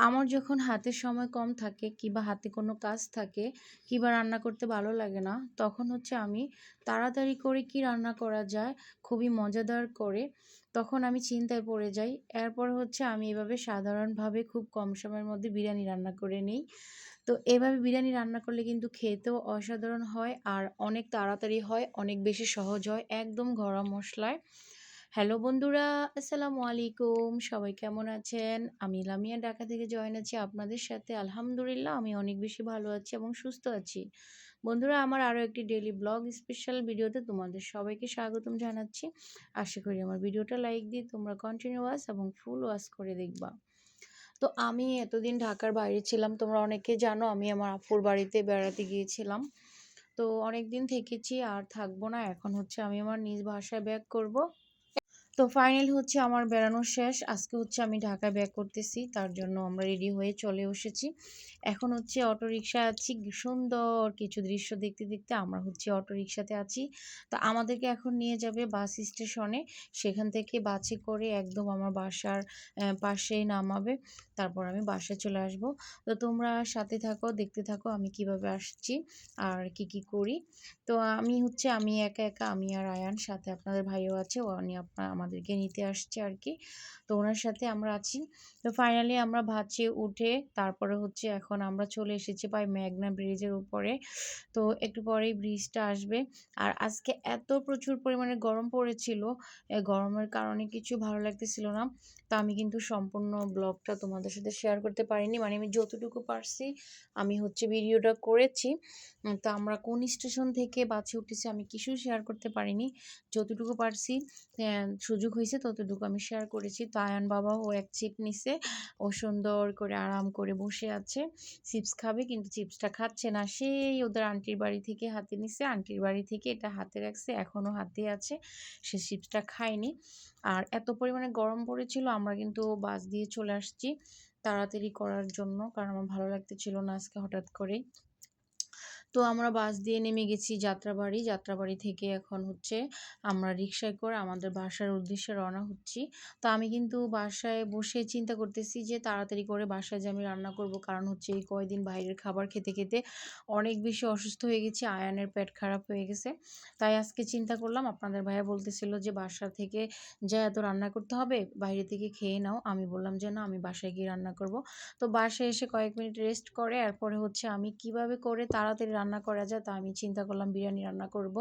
আমার যখন হাতে সময় কম থাকে কিংবা হাতে কোনো কাজ থাকে কিংবা রান্না করতে ভালো লাগে না, তখন হচ্ছে আমি তাড়াতাড়ি করে কি রান্না করা যায় খুবই মজাদার করে তখন আমি চিন্তায় পড়ে যাই। এরপর হচ্ছে আমি এভাবে সাধারণভাবে খুব কম সময়ের মধ্যে বিরিয়ানি রান্না করে নিই। তো এভাবে বিরিয়ানি রান্না করলে কিন্তু খেতেও অসাধারণ হয় আর অনেক তাড়াতাড়ি হয়, অনেক বেশি সহজ হয়, একদম ঘরোয়া মশলায়। হ্যালো বন্ধুরা, আসসালামু আলাইকুম। সবাই কেমন আছেন? আমি লামিয়া ঢাকা থেকে জয়েন আছি আপনাদের সাথে। আলহামদুলিল্লাহ, আমি অনেক বেশি ভালো আছি এবং সুস্থ আছি। বন্ধুরা, আমার আরও একটি ডেলি ব্লগ স্পেশাল ভিডিওতে তোমাদের সবাইকে স্বাগতম জানাচ্ছি। আশা করি আমার ভিডিওটা লাইক দিয়ে তোমরা কন্টিনিউ ওয়াস এবং ফুল ওয়াশ করে দেখবা। তো আমি এতদিন ঢাকার বাইরে ছিলাম, তোমরা অনেকে জানো, আমি আমার আপুর বাড়িতে বেড়াতে গিয়েছিলাম। তো অনেক দিন থেকেছি, আর থাকব না। এখন হচ্ছে আমি আমার নিজ ভাষায় ব্যাক করব। তো ফাইনাল হচ্ছে আমার বেড়ানো শেষ। আজকে হচ্ছে আমি ঢাকায় ব্যাক করতেছি, তার জন্য আমরা রেডি হয়ে চলে এসেছি। এখন হচ্ছে অটো রিক্সা আছি, সুন্দর কিছু দৃশ্য দেখতে দেখতে আমরা হচ্ছে অটো রিক্সাতে আছি। তো আমাদেরকে এখন নিয়ে যাবে বাস স্টেশনে, সেখান থেকে বাসে করে একদম আমার বাসার পাশেই নামাবে, তারপর আমি বাসায় চলে আসব। তো তোমরা সাথে থাকো, দেখতে থাকো আমি কীভাবে আসছি আর কি কি করি। তো আমি হচ্ছে, আমি একা একা, আমি আর আয়ান, সাথে আপনাদের ভাইও আছে, ও উনি আপনার আমাদেরকে নিতে আসছে আর কি তো ওনার সাথে আমরা আছি। তো ফাইনালি আমরা ভাবছি উঠে তারপরে হচ্ছে এখন আমরা চলে এসেছি প্রায় ম্যাগনা ব্রিজের উপরে। তো একটু পরেই ব্রিজটা আসবে। আর আজকে এত প্রচুর পরিমাণে গরম পড়েছিল। গরমের কারণে কিছু ভালো লাগতেছিল না। তা আমি কিন্তু সম্পূর্ণ ব্লগটা তোমাদের সাথে শেয়ার করতে পারিনি। মানে আমি যতটুকু পারছি আমি হচ্ছে ভিডিওটা করেছি। তো আমরা কোন স্টেশন থেকে বাসে উঠেছি আমি কিছু শেয়ার করতে পারিনি। যতটুকু পারছি সুযোগ হয়েছে, ততটুকু আমি শেয়ার করেছি। তো বাবা ও এক চিপ নিছে। ও সুন্দর করে আরাম করে বসে আছে। চিপস খাবে কিন্তু চিপসটা খাচ্ছে না। সেই ওদের আন্টির বাড়ি থেকে হাতে নিছে। আন্টির বাড়ি থেকে এটা হাতে রাখছে। এখনও হাতে আছে। সে চিপসটা খায়নি। আর এত পরিমাণে গরম পড়েছিল, আমরা কিন্তু বাস দিয়ে চলে আসছি তাড়াতাড়ি করার জন্য। কারণ আমার ভালো লাগতেছিল না আজকে হঠাৎ করেই। তো আমরা বাস দিয়ে নেমে গেছি যাত্রাবাড়ি। যাত্রাবাড়ি থেকে এখন হচ্ছে আমরা রিক্সায় করে আমাদের বাসার উদ্দেশ্যে রওনা হচ্ছি। তো আমি কিন্তু বাসায় বসে চিন্তা করতেছি যে তাড়াতাড়ি করে বাসায় যে আমি রান্না করব। কারণ হচ্ছে এই কয়দিন বাইরের খাবার খেতে খেতে অনেক বেশি অসুস্থ হয়ে গেছি, আয়ানের পেট খারাপ হয়ে গেছে। তাই আজকে চিন্তা করলাম, আপনাদের ভাইয়া বলতেছিল যে বাসা থেকে যা এত রান্না করতে হবে, বাইরে থেকে খেয়ে নাও। আমি বললাম যে না, আমি বাসায় গিয়ে রান্না করব। তো বাসায় এসে কয়েক মিনিট রেস্ট করে, এরপরে হচ্ছে আমি কীভাবে করে তাড়াতাড়ি রান্না করা যায়, তা আমি চিন্তা করলাম বিরিয়ানি রান্না করব।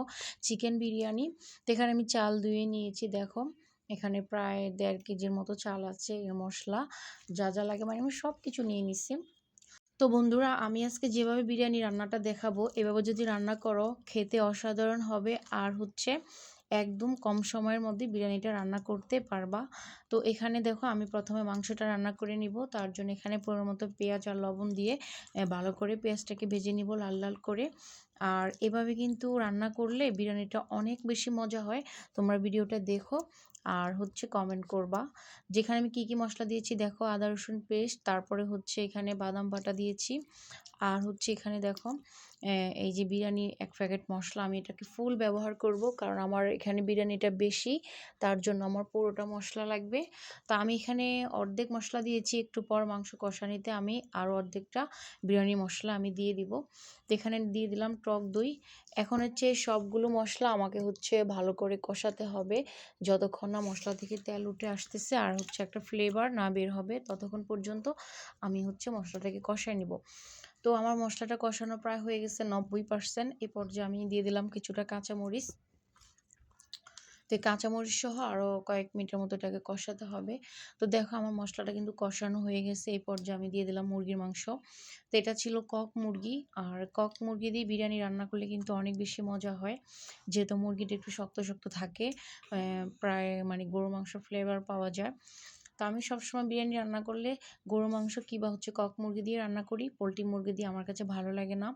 চিকেন বিরিয়ানি এখানে আমি চাল ধুয়ে নিয়েছি, দেখো। এখানে প্রায় দেড় কেজির মতো চাল আছে মশলা, যা যা লাগে মানে আমি সব কিছু নিয়ে নিছি। তো বন্ধুরা, আমি আজকে যেভাবে বিরিয়ানি রান্নাটা দেখাবো, এভাবে যদি রান্না করো, খেতে অসাধারণ হবে। আর হচ্ছে একদম কম সময়ের মধ্যে বিরিয়ানিটা রান্না করতে পারবা। তো এখানে দেখো আমি প্রথমে মাংসটা রান্না করে নিব। তার জন্য এখানে পরিমাণ মতো পেঁয়াজ আর লবণ দিয়ে ভালো করে পেঁয়াজটাকে ভেজে নিব লাল লাল করে। আর এভাবে কিন্তু রান্না করলে বিরিয়ানিটা অনেক বেশি মজা হয়। তোমরা ভিডিওটা দেখো আর হচ্ছে কমেন্ট করবা। যেখানে আমি কি কি মশলা দিয়েছি দেখো, আদা, রসুন পেস্ট, তারপরে হচ্ছে এখানে বাদাম বাটা দিয়েছি। আর হচ্ছে এখানে দেখো এই যে বিরিয়ানি এক প্যাকেট মশলা, আমি এটাকে ফুল ব্যবহার করব কারণ আমার এখানে বিরিয়ানিটা বেশি, তার জন্য আমার পুরোটা মশলা লাগবে। তা আমি এখানে অর্ধেক মশলা দিয়েছি একটু পর মাংস কষানিতে আমি আরও অর্ধেকটা বিরিয়ানি মশলা আমি দিয়ে দিব। এখানে দিয়ে দিলাম টক দই। এখন হচ্ছে সবগুলো মশলা আমাকে হচ্ছে ভালো করে কষাতে হবে। যতক্ষণ না মশলা থেকে তেল উঠে আসতেছে আর হচ্ছে একটা ফ্লেভার না বের হবে, ততক্ষণ পর্যন্ত আমি হচ্ছে মশলাটাকে কষাই নিব। তো আমার মশলাটা কষানো প্রায় হয়ে গেছে নব্বই পার্সেন্ট এ পর্যায়ে আমি দিয়ে দিলাম কিছুটা কাঁচামরিচ। তো কাঁচামরিচ সহ আরও কয়েক মিনিটের মতো এটাকে কষাতে হবে। তো দেখো আমার মশলাটা কিন্তু কষানো হয়ে গেছে, এই পর্যায়ে আমি দিয়ে দিলাম মুরগির মাংস। তো এটা ছিল কক মুরগি, আর কক মুরগি দিয়ে বিরিয়ানি রান্না করলে কিন্তু অনেক বেশি মজা হয়। যেহেতু মুরগিটা একটু শক্ত শক্ত থাকে প্রায় মানে গরু মাংস ফ্লেভার পাওয়া যায়। তো আমি সবসময় বিরিয়ানি রান্না করলে গরু মাংস কিংবা হচ্ছে কক মুরগি দিয়ে রান্না করি, পোলট্রি মুরগি দিয়ে আমার কাছে ভালো লাগে না।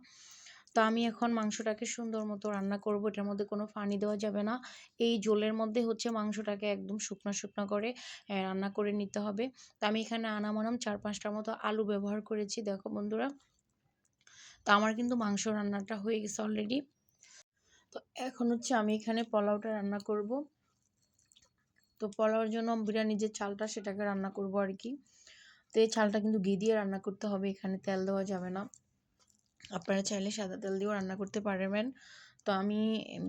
তো আমি এখন মাংসটাকে সুন্দর মতো রান্না করব, এটার মধ্যে কোনো পানি দেওয়া যাবে না। এই জলের মধ্যে হচ্ছে মাংসটাকে একদম শুকনো শুকনো করে রান্না করে নিতে হবে। তো আমি এখানে আনামানাম চার পাঁচটার মতো আলু ব্যবহার করেছি, দেখো বন্ধুরা। তো আমার কিন্তু মাংস রান্নাটা হয়ে গেছে অলরেডি তো এখন হচ্ছে আমি এখানে পোলাওটা রান্না করব। তো পোলাওর জন্য বিরিয়ানি যে চালটা, সেটাকে রান্না করব আর কি। তো এই চালটা কিন্তু ঘি দিয়ে রান্না করতে হবে, এখানে তেল দেওয়া যাবে না। আপনারা চাইলে সাদা তেল দিয়েও রান্না করতে পারবেন। তো আমি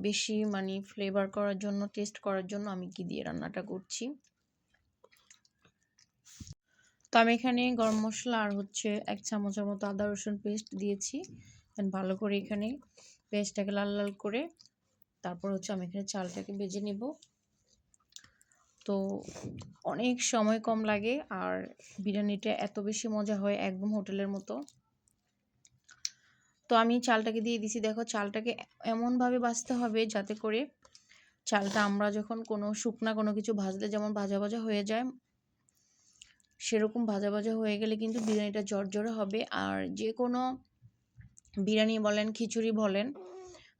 বেশি মানে ফ্লেভার করার জন্য টেস্ট করার জন্য আমি ঘি দিয়ে রান্নাটা করছি। তো আমি এখানে গরম মশলা আর হচ্ছে এক চামচের মতো আদা রসুন পেস্ট দিয়েছি। ভালো করে এখানে পেস্টটাকে লাল লাল করে তারপর হচ্ছে আমি এখানে চালটাকে ভেজে নেব। তো অনেক সময় কম লাগে আর বিরিয়ানিটা এত বেশি মজা হয় একদম হোটেলের মতো। তো আমি চালটাকে দিয়ে দিছি। দেখো চালটাকে এমনভাবে বাছতে হবে যাতে করে চালটা আমরা যখন কোনো শুকনা কোনো কিছু ভাজলে যেমন ভাজা ভাজা হয়ে যায়, সেরকম ভাজা ভাজা হয়ে গেলে কিন্তু বিরিয়ানিটা জর্জরে হবে। আর যে কোনো বিরিয়ানি বলেন, খিচুড়ি বলেন,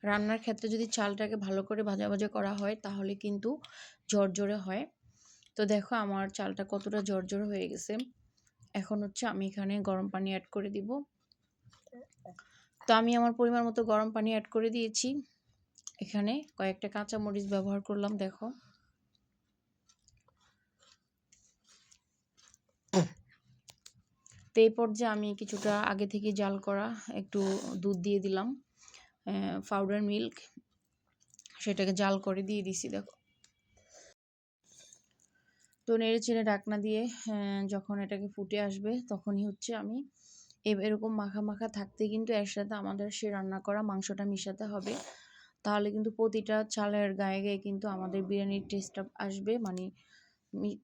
রান্নার ক্ষেত্রে যদি চালটাকে ভালো করে ভাজা ভাজা করা হয় তাহলে কিন্তু জর্জরে হয়। তো দেখো আমার চালটা কতটা জর্জরে হয়ে গেছে। এখন হচ্ছে আমি এখানে গরম পানি অ্যাড করে দিব। তো আমি আমার পরিমাণ মতো গরম পানি অ্যাড করে দিয়েছি। এখানে কয়েকটা কাঁচা মরিচ ব্যবহার করলাম, দেখো। তো এই পর্যায়ে আমি কিছুটা আগে থেকে জাল করা একটু দুধ দিয়ে দিলাম পাউডার মিল্ক সেটাকে জাল করে দিয়ে দিছি, দেখো। তো নেড়ে চেড়ে ডাকনা দিয়ে যখন এটাকে ফুটে আসবে, তখনই হচ্ছে আমি এরকম মাখা মাখা থাকতে কিন্তু এর সাথে আমাদের সে রান্না করা মাংসটা মিশাতে হবে। তাহলে কিন্তু প্রতিটা চালের গায়ে গায়ে কিন্তু আমাদের বিরিয়ানির টেস্টটা আসবে মানে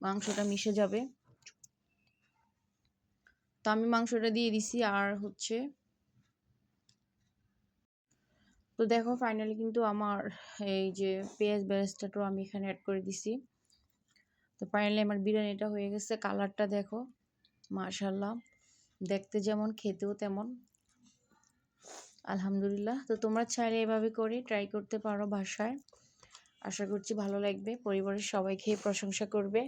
মাংসটা মিশে যাবে। তো আমি মাংসটা দিয়ে দিছি, আর হচ্ছে তো দেখো ফাইনালি কিন্তু আমার এই যে পেঁয়াজ বেরেস্তাটাও আমি এখানে অ্যাড করে দিছি। তো ফাইনালি আমার বিরিয়ানিটা হয়ে গেছে কালারটা দেখো মাশাল্লাহ দেখতে যেমন, খেতেও তেমন। আলহামদুলিল্লাহ। তো তোমরা চাইলে এভাবে করে ট্রাই করতে পারো বাসায়। আশা করছি ভালো লাগবে। পরিবারের সবাই খেয়ে প্রশংসা করবে।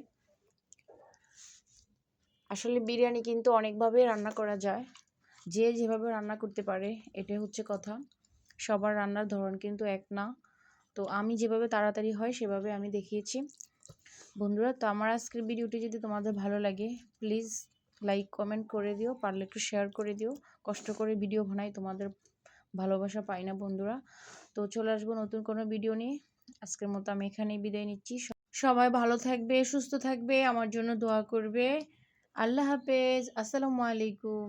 আসলে বিরিয়ানি কিন্তু অনেকভাবে রান্না করা যায়। যে যেভাবে রান্না করতে পারে, এটাই হচ্ছে কথা। সবার রান্নার ধরন কিন্তু এক না। তো আমি যেভাবে তাড়াতাড়ি হয়, সেভাবে আমি দেখিয়েছি। বন্ধুরা, তো আমার আজকের ভিডিওটি যদি তোমাদের ভালো লাগে প্লিজ লাইক কমেন্ট করে দিও, পারলে একটু শেয়ার করে দিও। কষ্ট করে ভিডিও বানাই, তোমাদের ভালোবাসা পাই না বন্ধুরা। তো চলে আসব নতুন কোনো ভিডিও নিয়ে। আজকের মতো আমি এখানেই বিদায় নিচ্ছি। সবাই ভালো থাকবে, সুস্থ থাকবে, আমার জন্য দোয়া করবে। আল্লাহ হাফেজ, আসসালামু আলাইকুম।